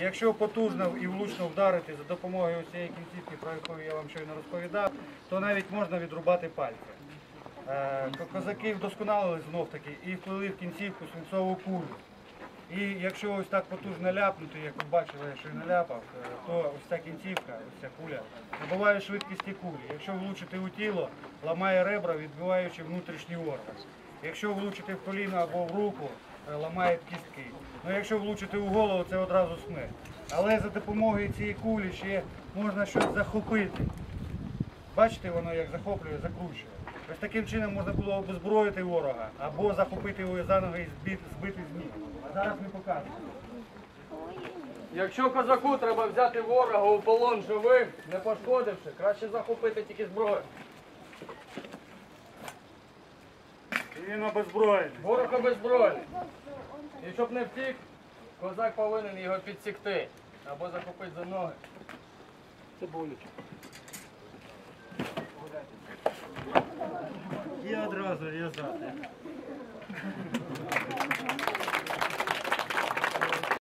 І якщо потужно і влучно вдарити за допомогою цієї кінцівки, про яку я вам щойно розповідав, то навіть можна відрубати пальці. Е, Козаки вдосконалили знов таки і вплили в кінцівку свинцову кулю. І якщо ось так потужно ляпнути, як ви бачили, я щойно ляпав, е, то ось ця кінцівка, ось ця куля, набуває швидкості кулі. Якщо влучити у тіло, ламає ребра, відбиваючи внутрішній орган. Якщо влучити в коліно або в руку, ламає кістки. Ну якщо влучити у голову, це одразу смерть. Але за допомогою цієї кулі ще можна щось захопити. Бачите, воно як захоплює, закручує. Ось таким чином можна було обезброїти ворога або захопити його за ноги і збити, збити з ніг. А зараз ми покажемо. Якщо козаку треба взяти ворога у полон живим, не пошкодивши, краще захопити тільки зброю. І він обезброєний. Ворог обезброєний. Щоб не втік, козак повинен його підсікти або захопити за ноги. І одразу різати.